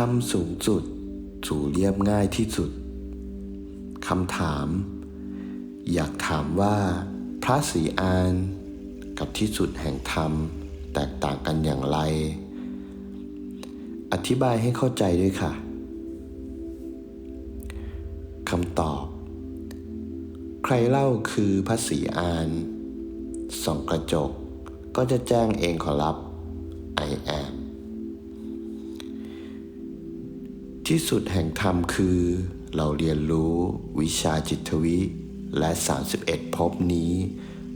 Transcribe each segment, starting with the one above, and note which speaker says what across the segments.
Speaker 1: ทำสูงสุด สู่เรียบง่ายที่สุดคำถาม อยากถามว่า พระศรีอาน กับที่สุดแห่งธรรม แตกต่างกันอย่างไร อธิบายให้เข้าใจด้วยค่ะคำตอบ ใครเล่าคือพระศรีอานส่องกระจกก็จะแจ้งเองขอรับ I am ที่สุดแห่งธรรมคือ เราเรียนรู้วิชาจิตวิ และ 31 ภพนี้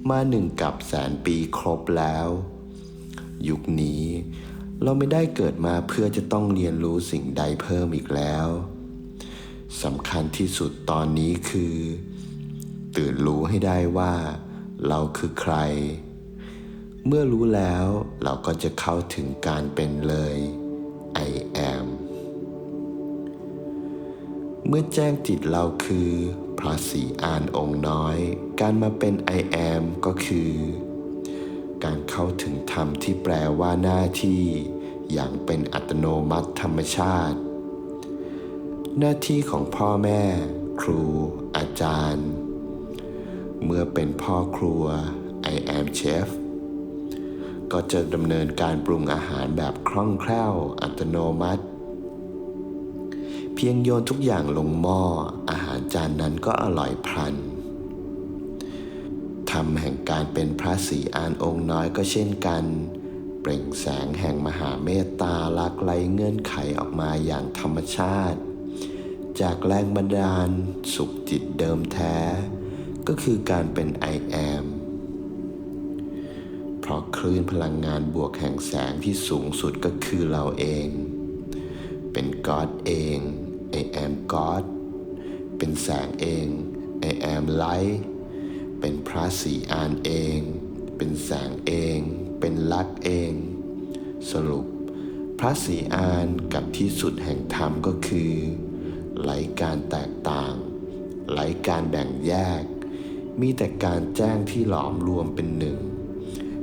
Speaker 1: มาหนึ่งกับแสนปีครบแล้ว ยุคนี้เราไม่ได้เกิดมาเพื่อจะต้องเรียนรู้สิ่งใดเพิ่มอีกแล้วสำคัญที่สุดตอนนี้คือ ตื่นรู้ให้ได้ว่า เราคือใคร เมื่อรู้แล้วเราก็จะเข้าถึงการเป็นเลย I am เมื่อแจ้งจิตเราคือพระศรีอานองค์น้อย การมาเป็น I am ก็คือ การเข้าถึงธรรมที่แปลว่าหน้าที่ อย่างเป็นอัตโนมัติธรรมชาติ หน้าที่ของพ่อแม่ ครู อาจารย์ เมื่อเป็นพ่อครัว I am chef ก็จะดำเนินการปรุงอาหารแบบคล่องแคล่วอัตโนมัติ เพียงโยนทุกอย่างลงหม้ออาหารจานนั้นก็อร่อยพลันธรรมแห่งการเป็นพระศรีอานองค์น้อยก็เช่นกัน เปล่งแสงแห่งมหาเมตตาลักไลเงื่อนไขออกมาอย่างธรรมชาติ จากแรงบันดาล สุขจิตเดิมแท้ ก็คือการเป็น I am เพราะคลื่นพลังงานบวกแห่งแสงที่สูงสุดก็คือเราเอง เป็น God เอง I am God เป็นแสงเอง I am light เป็นพระศรีอานเอง เป็นแสงเอง เป็นลักเอง สรุป พระศรีอานกับที่สุดแห่งธรรมก็คือไร้การแตกต่างไร้การแบ่งแยก มีแต่การแจ้งที่หลอมรวมเป็นหนึ่ง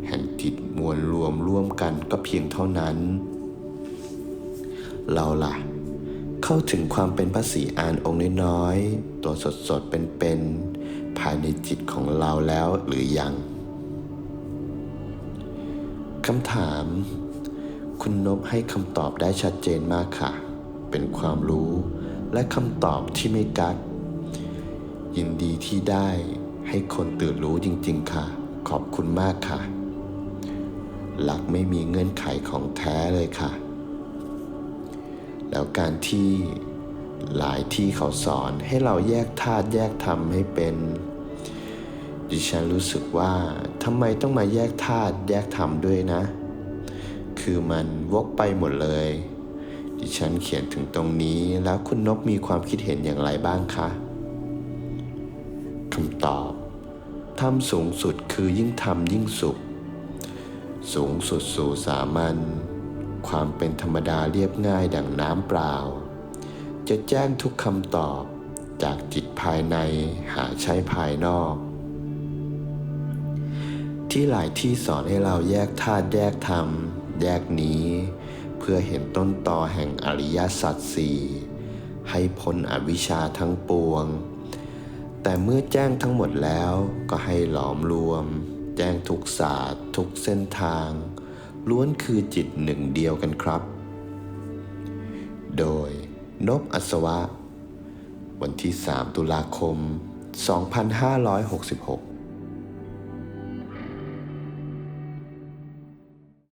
Speaker 1: แห่งจิตมวลรวมร่วมกันก็เพียงเท่านั้น เราล่ะ เข้าถึงความเป็นพระศรีอานองค์น้อยๆ ตัวสดสดๆ เป็นๆ ภายในจิตของเราแล้วหรือยัง คำถาม คุณนบให้คำตอบได้ชัดเจนมากค่ะ เป็นความรู้และคำตอบที่ไม่กักยินดีที่ได้ให้คนตื่นรู้จริงๆค่ะ ขอบคุณมากค่ะหลักไม่มีเงื่อนไขของแท้เลยค่ะ แล้วการที่หลายที่เขาสอนให้เราแยกธาตุแยกธรรมให้เป็น ดิฉันรู้สึกว่าทำไมต้องมาแยกธาตุแยกธรรมด้วยนะ คือมันวกไปหมดเลย ดิฉันเขียนถึงตรงนี้แล้วคุณนบมีความคิดเห็นอย่างไรบ้างคะคำตอบทำสูงสุดคือยิ่งทำยิ่งสุข สูงสุดสู่สามัญ ความเป็นธรรมดาเรียบง่ายดังน้ำเปล่า จะแจ้งทุกคำตอบจากจิตภายในหาใช้ภายนอก ที่หลายที่สอนให้เราแยกธาตุแยกธรรม แยกนี้ เพื่อเห็นต้นตอแห่งอริยสัจสี่ให้พ้นอวิชชาทั้งปวง แต่เมื่อแจ้งทั้งหมดแล้วก็ให้หลอมรวม แจ้งทุกศาสตร์ ทุกเส้นทาง ล้วนคือจิตหนึ่งเดียวกันครับ โดยนบอัศวะ วันที่ 3 ตุลาคม 2566